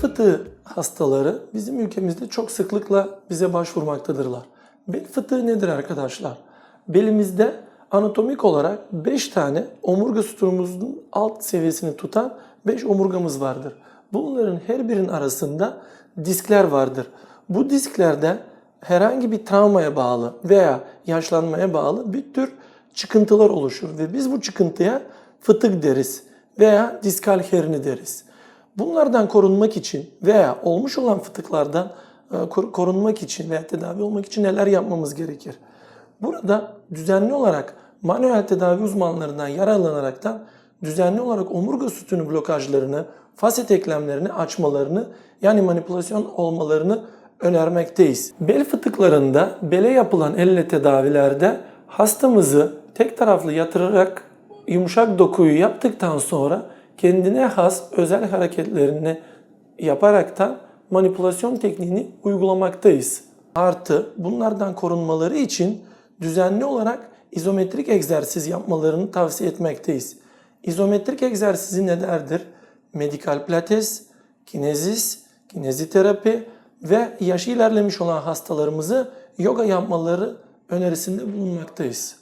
fıtığı hastaları bizim ülkemizde çok sıklıkla bize başvurmaktadırlar. Bel fıtığı nedir arkadaşlar? Belimizde anatomik olarak 5 tane omurga sütunumuzun alt seviyesini tutan 5 omurgamız vardır. Bunların her birinin arasında diskler vardır. Bu disklerde herhangi bir travmaya bağlı veya yaşlanmaya bağlı bir tür çıkıntılar oluşur ve biz bu çıkıntıya fıtık deriz veya diskal herni deriz. Bunlardan korunmak için veya olmuş olan fıtıklardan e, kor- korunmak için veya tedavi olmak için neler yapmamız gerekir? Burada düzenli olarak manuel tedavi uzmanlarından yararlanaraktan düzenli olarak omurga sütunu blokajlarını, faset eklemlerini açmalarını yani manipülasyon olmalarını önermekteyiz. Bel fıtıklarında bele yapılan elle tedavilerde hastamızı tek taraflı yatırarak yumuşak dokuyu yaptıktan sonra kendine has özel hareketlerini yaparaktan manipülasyon tekniğini uygulamaktayız. Artı bunlardan korunmaları için düzenli olarak izometrik egzersiz yapmalarını tavsiye etmekteyiz. İzometrik egzersizi nelerdir? Medikal pilates, kinezis, kineziterapi ve yaşı ilerlemiş olan hastalarımızı yoga yapmaları önerisinde bulunmaktayız.